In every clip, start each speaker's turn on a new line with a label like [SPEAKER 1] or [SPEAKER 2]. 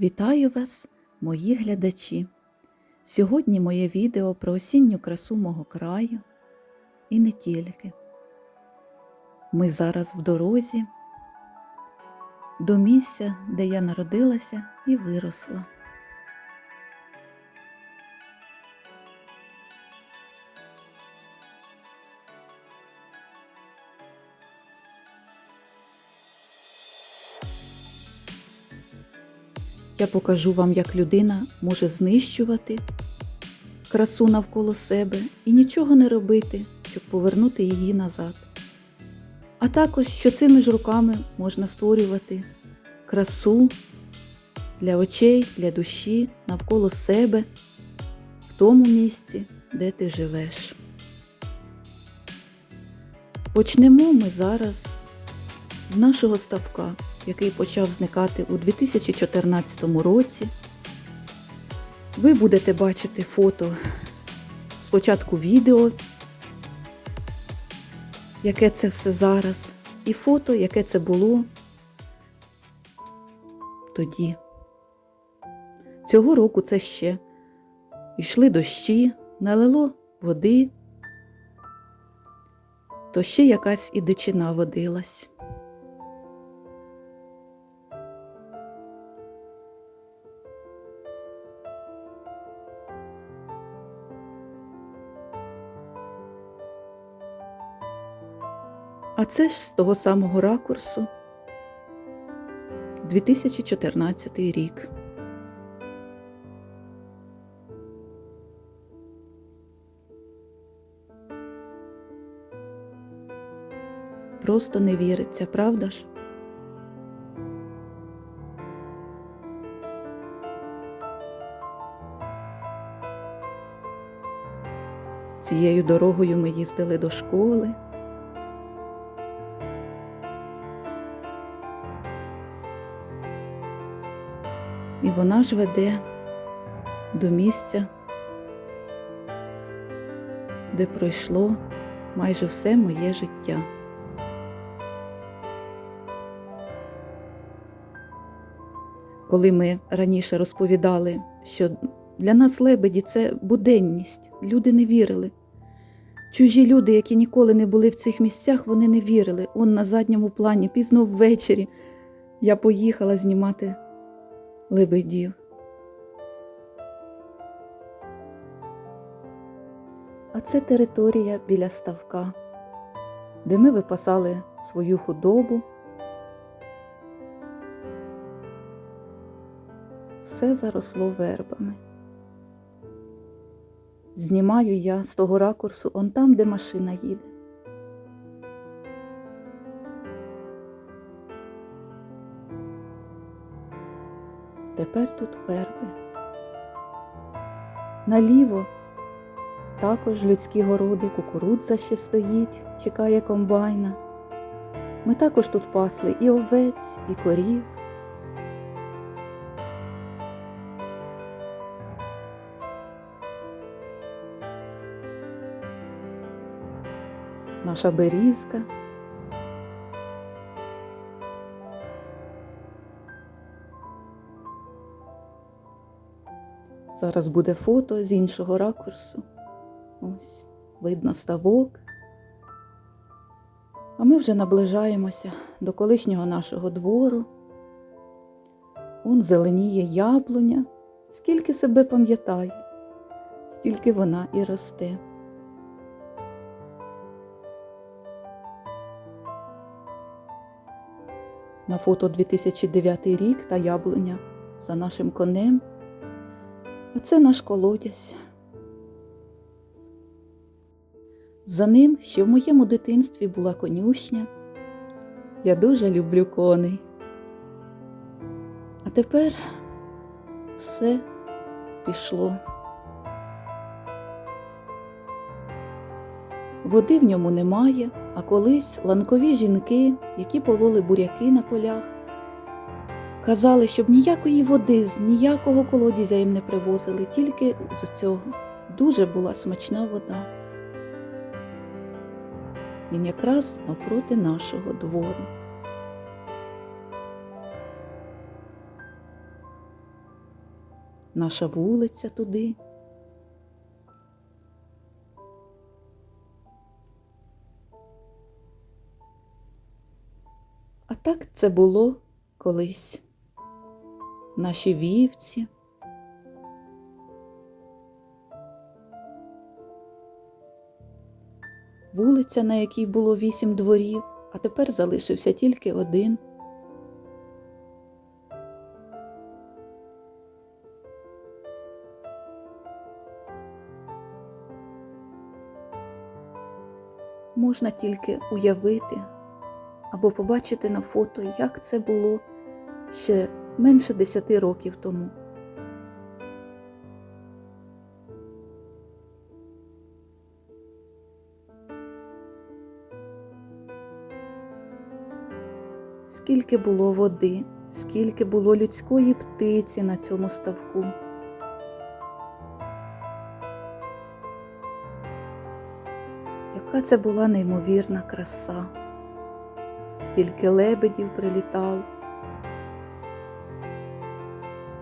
[SPEAKER 1] Вітаю вас, мої глядачі! Сьогодні моє відео про осінню красу мого краю і не тільки. Ми зараз в дорозі до місця, де я народилася і виросла. Я покажу вам, як людина може знищувати красу навколо себе і нічого не робити, щоб повернути її назад. А також, що цими ж руками можна створювати красу для очей, для душі, навколо себе, в тому місці, де ти живеш. Почнемо ми зараз з нашого ставка, який почав зникати у 2014 році. Ви будете бачити фото спочатку відео, яке це все зараз, і фото, яке це було тоді. Цього року це ще йшли дощі, налило води, то ще якась і дичина водилась. А це ж з того самого ракурсу 2014 рік. Просто не віриться, правда ж? Цією дорогою ми їздили до школи. І вона ж веде до місця, де пройшло майже все моє життя. Коли ми раніше розповідали, що для нас лебеді це буденність, люди не вірили. Чужі люди, які ніколи не були в цих місцях, вони не вірили. Он на задньому плані, пізно ввечері, я поїхала знімати лебедів. А це територія біля ставка, де ми випасали свою худобу. Все заросло вербами. Знімаю я з того ракурсу он там, де машина їде. Тепер тут верби. Наліво також людські городи, кукурудза ще стоїть, чекає комбайна. Ми також тут пасли і овець, і корів. Наша берізка. Зараз буде фото з іншого ракурсу. Ось, видно ставок. А ми вже наближаємося до колишнього нашого двору. Он зеленіє яблуня, скільки себе пам'ятаю, стільки вона і росте. На фото 2009 рік та яблуня за нашим конем. А це наш колодязь. За ним ще в моєму дитинстві була конюшня. Я дуже люблю коней. А тепер все пішло. Води в ньому немає, а колись ланкові жінки, які пололи буряки на полях, казали, щоб ніякої води з ніякого колодязя їм не привозили, тільки з цього. Дуже була смачна вода. Він якраз навпроти нашого двору. наша вулиця туди. А так це було колись. Наші вівці. Вулиця, на якій було вісім дворів, а тепер залишився тільки один. Можна тільки уявити або побачити на фото, як це було ще менше десяти років тому. Скільки було води, скільки було людської птиці на цьому ставку. Яка це була неймовірна краса, скільки лебедів прилітало.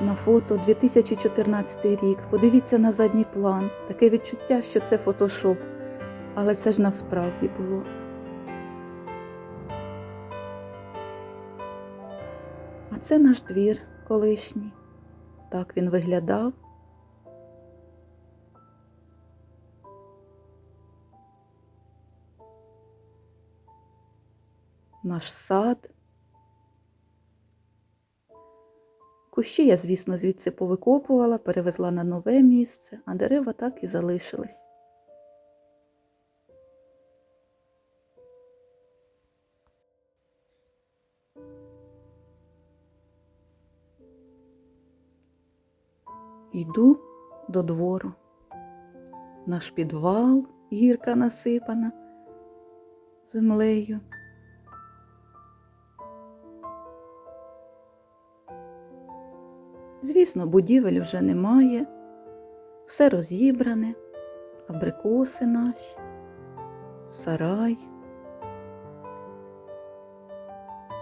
[SPEAKER 1] На фото 2014 рік. Подивіться на задній план. Таке відчуття, що це фотошоп. Але це ж насправді було. А це наш двір колишній. Так він виглядав. Наш сад. Кущі я, звісно, звідси повикопувала, перевезла на нове місце, а дерева так і залишились. Йду до двору. Наш підвал, гірка насипана землею. Звісно, будівель вже немає, все розібране, абрикоси наші, сарай,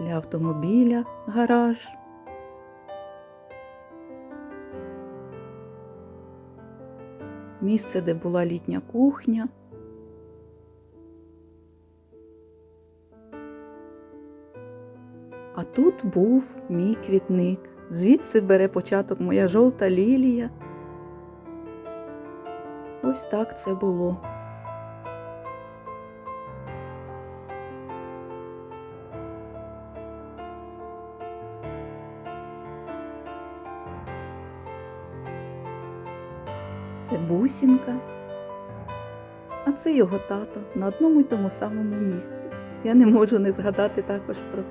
[SPEAKER 1] для автомобіля гараж. Місце, де була літня кухня. А тут був мій квітник. Звідси бере початок моя жовта лілія. Ось так це було. Це бусінка, а це його тато на одному й тому самому місці. Я не можу не згадати також про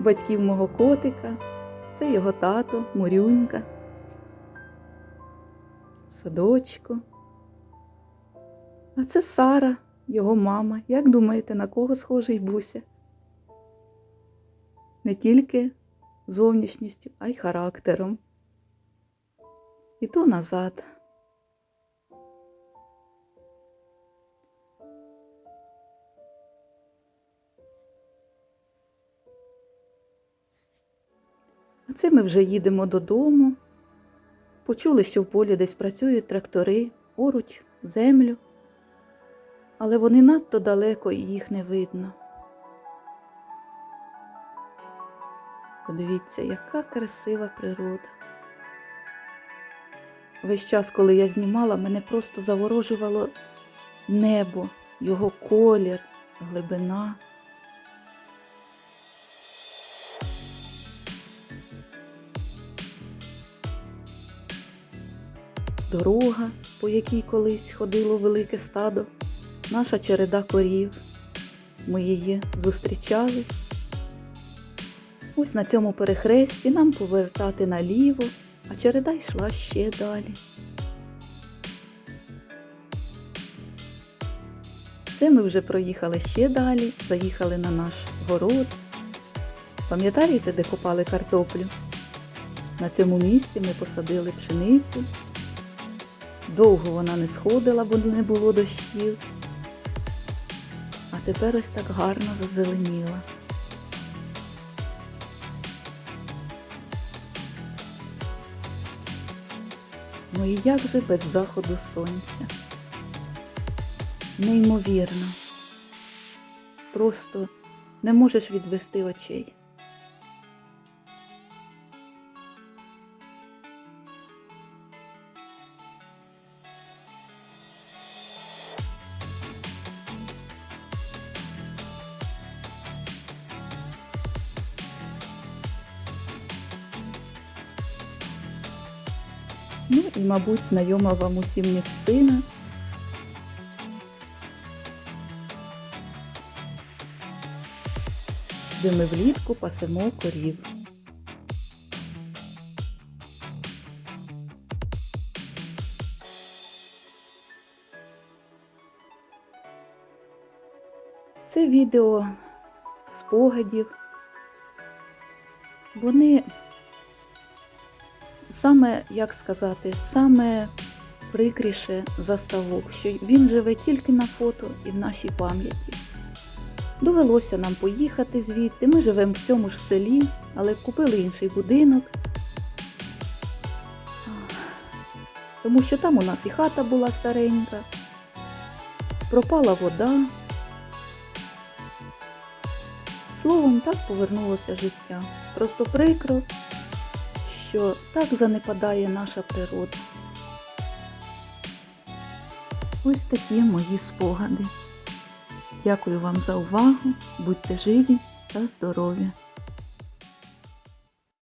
[SPEAKER 1] батьків мого котика. Це його тато, Мурюнька, в садочку. А це Сара, його мама. Як думаєте, на кого схожий Буся? Не тільки зовнішністю, а й характером. І то назад. Це ми вже їдемо додому. Почули, що в полі десь працюють трактори, оруть землю, але вони надто далеко і їх не видно. Подивіться, яка красива природа. Весь час, коли я знімала, мене просто заворожувало небо, його колір, глибина. Дорога, по якій колись ходило велике стадо, наша череда корів. Ми її зустрічали. Ось на цьому перехресті нам повертати наліво, а череда йшла ще далі. Це ми вже проїхали ще далі, заїхали на наш город. Пам'ятаєте, де копали картоплю? На цьому місці ми посадили пшеницю. Довго вона не сходила, бо не було дощів. А тепер ось так гарно зазеленіла. Ну і як же без заходу сонця? Неймовірно. Просто не можеш відвести очей. І, мабуть, знайома вам усім місцина. Де ми влітку пасемо корів. Це відео спогадів. Вони саме, як сказати, саме прикріше заставок, що він живе тільки на фото і в нашій пам'яті. Довелося нам поїхати звідти. Ми живемо в цьому ж селі, але купили інший будинок. Тому що там у нас і хата була старенька, пропала вода. Словом, так повернулося життя. Просто прикро, що так занепадає наша природа. Ось такі мої спогади. Дякую вам за увагу, будьте живі та здорові!